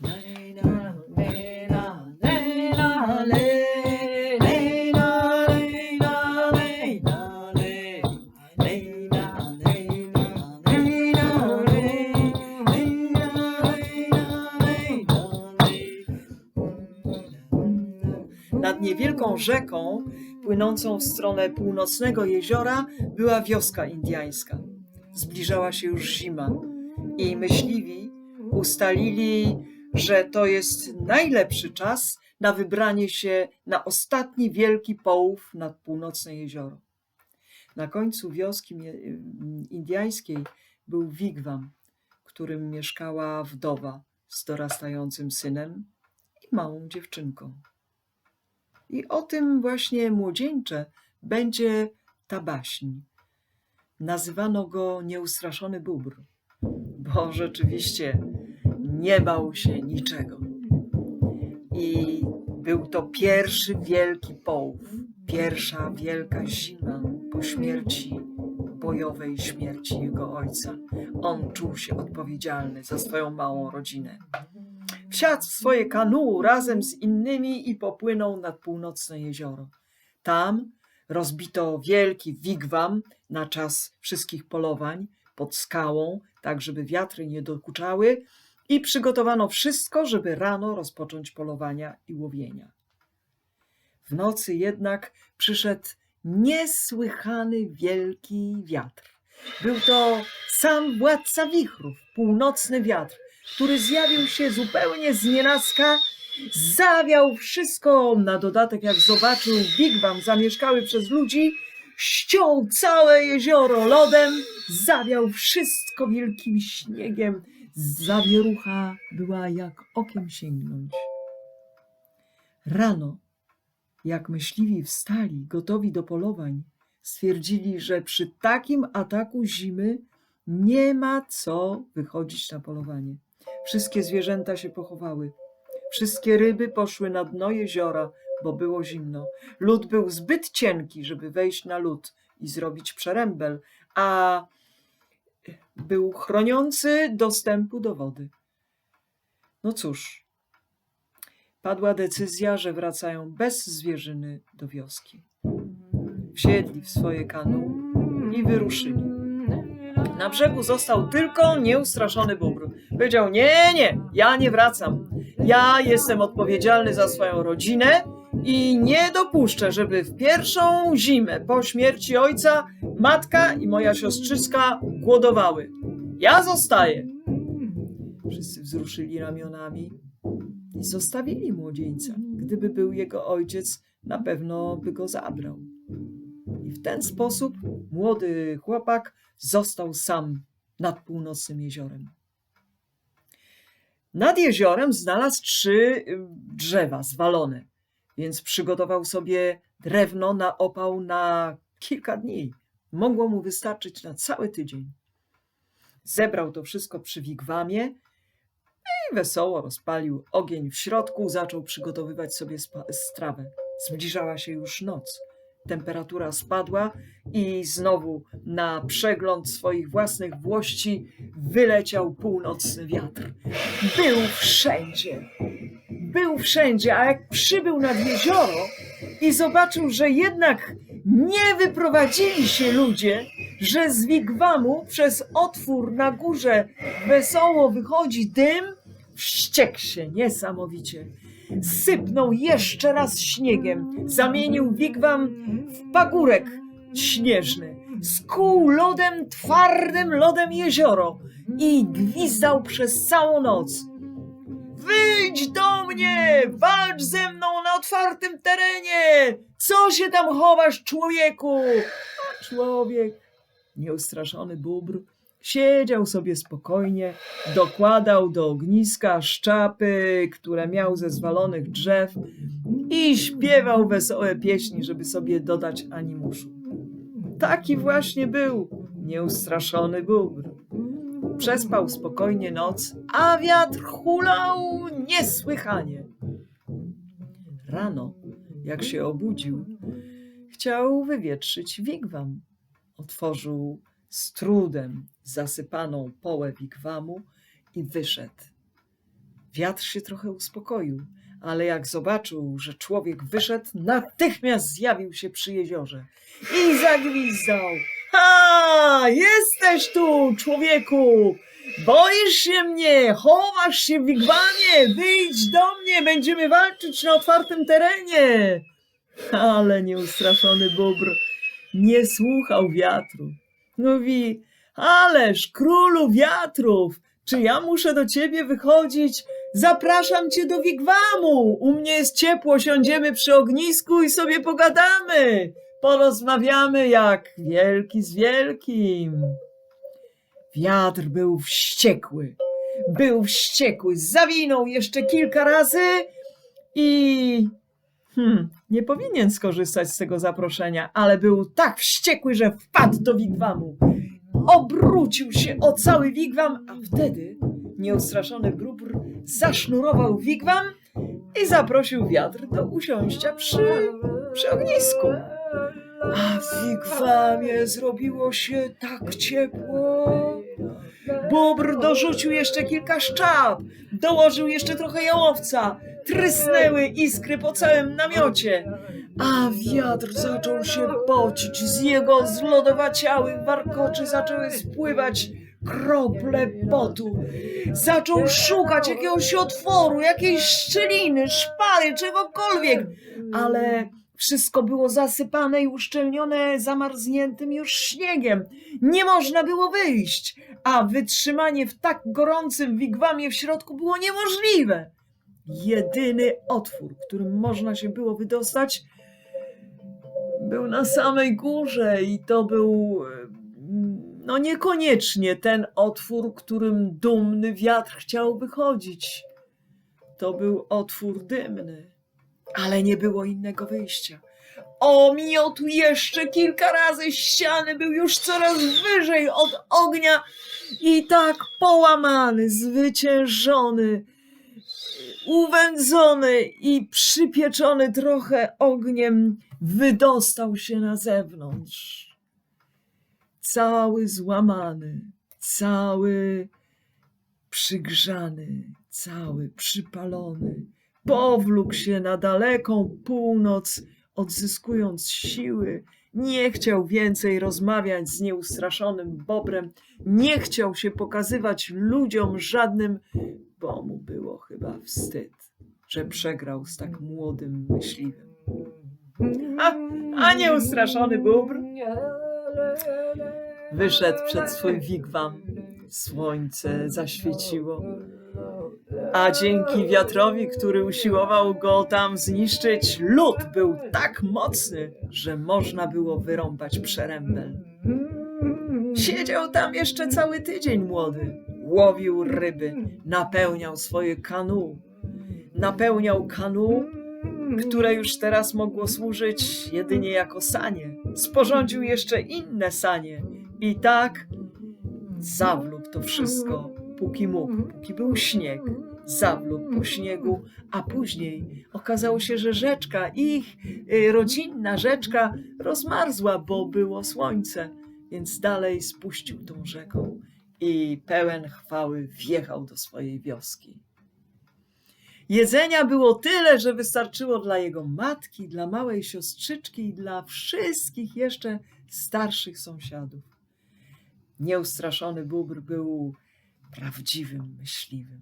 Nad niewielką rzeką płynącą w stronę północnego jeziora była wioska indiańska. Zbliżała się już zima i myśliwi ustalili, że to jest najlepszy czas na wybranie się na ostatni wielki połów nad północne jezioro. Na końcu wioski mie- indiańskiej był wigwam, w którym mieszkała wdowa z dorastającym synem i małą dziewczynką. I o tym właśnie młodzieńcze będzie ta baśń. Nazywano go nieustraszony bóbr, bo rzeczywiście nie bał się niczego. I był to pierwszy wielki połów, pierwsza wielka zima po śmierci, bojowej śmierci jego ojca. On czuł się odpowiedzialny za swoją małą rodzinę. Wsiadł w swoje kanu razem z innymi i popłynął nad północne jezioro. Tam rozbito wielki wigwam na czas wszystkich polowań pod skałą, tak żeby wiatry nie dokuczały i przygotowano wszystko, żeby rano rozpocząć polowania i łowienia. W nocy jednak przyszedł niesłychany wielki wiatr. Był to sam władca wichrów, północny wiatr, który zjawił się zupełnie z nienacka, zawiał wszystko, na dodatek jak zobaczył wigwam zamieszkały przez ludzi, ściął całe jezioro lodem, zawiał wszystko wielkim śniegiem, zawierucha była jak okiem sięgnąć. Rano, jak myśliwi wstali, gotowi do polowań, stwierdzili, że przy takim ataku zimy nie ma co wychodzić na polowanie. Wszystkie zwierzęta się pochowały. Wszystkie ryby poszły na dno jeziora, bo było zimno. Lód był zbyt cienki, żeby wejść na lód i zrobić przerębel, a był chroniący dostępu do wody. No cóż, padła decyzja, że wracają bez zwierzyny do wioski. Wsiedli w swoje kanu i wyruszyli. Na brzegu został tylko nieustraszony bóbr. Powiedział: Nie, nie, ja nie wracam. Ja jestem odpowiedzialny za swoją rodzinę i nie dopuszczę, żeby w pierwszą zimę po śmierci ojca matka i moja siostrzyska głodowały. Ja zostaję. Wszyscy wzruszyli ramionami i zostawili młodzieńca. Gdyby był jego ojciec, na pewno by go zabrał. I w ten sposób młody chłopak został sam nad północnym jeziorem. Nad jeziorem znalazł trzy y, drzewa zwalone, więc przygotował sobie drewno na opał na kilka dni. Mogło mu wystarczyć na cały tydzień. Zebrał to wszystko przy wigwamie i wesoło rozpalił ogień w środku, zaczął przygotowywać sobie strawę. Zbliżała się już noc. Temperatura spadła i znowu na przegląd swoich własnych włości wyleciał północny wiatr. Był wszędzie. Był wszędzie, a jak przybył nad jezioro i zobaczył, że jednak nie wyprowadzili się ludzie, że z wigwamu przez otwór na górze wesoło wychodzi dym, wściekł się niesamowicie. Sypnął jeszcze raz śniegiem, zamienił wigwam w pagórek śnieżny, skłuł lodem, twardym lodem jezioro i gwizdał przez całą noc. Wyjdź do mnie! Walcz ze mną na otwartym terenie! Co się tam chowasz, człowieku? Człowiek, nieustraszony bóbr, siedział sobie spokojnie, dokładał do ogniska szczapy, które miał ze zwalonych drzew i śpiewał wesołe pieśni, żeby sobie dodać animuszu. Taki właśnie był nieustraszony bóbr. Przespał spokojnie noc, a wiatr hulał niesłychanie. Rano, jak się obudził, chciał wywietrzyć wigwam. Otworzył z trudem zasypaną połę wigwamu i wyszedł. Wiatr się trochę uspokoił, ale jak zobaczył, że człowiek wyszedł, natychmiast zjawił się przy jeziorze i zagwizdał. Ha! Jesteś tu, człowieku! Boisz się mnie, chowasz się w wigwamie, wyjdź do mnie, będziemy walczyć na otwartym terenie. Ale nieustraszony bóbr nie słuchał wiatru. Mówi, ależ królu wiatrów, czy ja muszę do ciebie wychodzić? Zapraszam cię do wigwamu. U mnie jest ciepło, siądziemy przy ognisku i sobie pogadamy. Porozmawiamy jak wielki z wielkim. Wiatr był wściekły. Był wściekły. Zawinął jeszcze kilka razy i. Hmm, nie powinien skorzystać z tego zaproszenia, ale był tak wściekły, że wpadł do wigwamu. Obrócił się o cały wigwam, a wtedy nieustraszony brubr zasznurował wigwam i zaprosił wiatr do usiąścia przy, przy ognisku. A w wigwamie zrobiło się tak ciepło. Bóbr dorzucił jeszcze kilka szczap, dołożył jeszcze trochę jałowca, trysnęły iskry po całym namiocie, a wiatr zaczął się pocić, z jego zlodowaciałych warkoczy zaczęły spływać krople potu. Zaczął szukać jakiegoś otworu, jakiejś szczeliny, szpary, czegokolwiek, ale wszystko było zasypane i uszczelnione zamarzniętym już śniegiem. Nie można było wyjść, a wytrzymanie w tak gorącym wigwamie w środku było niemożliwe. Jedyny otwór, którym można się było wydostać, był na samej górze i to był no niekoniecznie ten otwór, którym dumny wiatr chciał wychodzić. To był otwór dymny, ale nie było innego wyjścia. Omiotł jeszcze kilka razy ściany, był już coraz wyżej od ognia i tak połamany, zwyciężony, uwędzony i przypieczony trochę ogniem, wydostał się na zewnątrz. Cały złamany, cały przygrzany, cały przypalony, powlókł się na daleką północ, odzyskując siły. Nie chciał więcej rozmawiać z nieustraszonym bobrem, nie chciał się pokazywać ludziom żadnym, bo mu było chyba wstyd, że przegrał z tak młodym myśliwym. A, a nieustraszony bóbr wyszedł przed swój wigwam. Słońce zaświeciło, a dzięki wiatrowi, który usiłował go tam zniszczyć, lód był tak mocny, że można było wyrąbać przerębel. Siedział tam jeszcze cały tydzień młody. Łowił ryby, napełniał swoje kanu. Napełniał kanu, które już teraz mogło służyć jedynie jako sanie. Sporządził jeszcze inne sanie i tak zawlókł to wszystko, póki mógł, póki był śnieg. Zawlókł po śniegu, a później okazało się, że rzeczka, ich y, rodzinna rzeczka rozmarzła, bo było słońce, więc dalej spuścił tą rzeką i pełen chwały wjechał do swojej wioski. Jedzenia było tyle, że wystarczyło dla jego matki, dla małej siostrzyczki i dla wszystkich jeszcze starszych sąsiadów. Nieustraszony bóbr był prawdziwym myśliwym.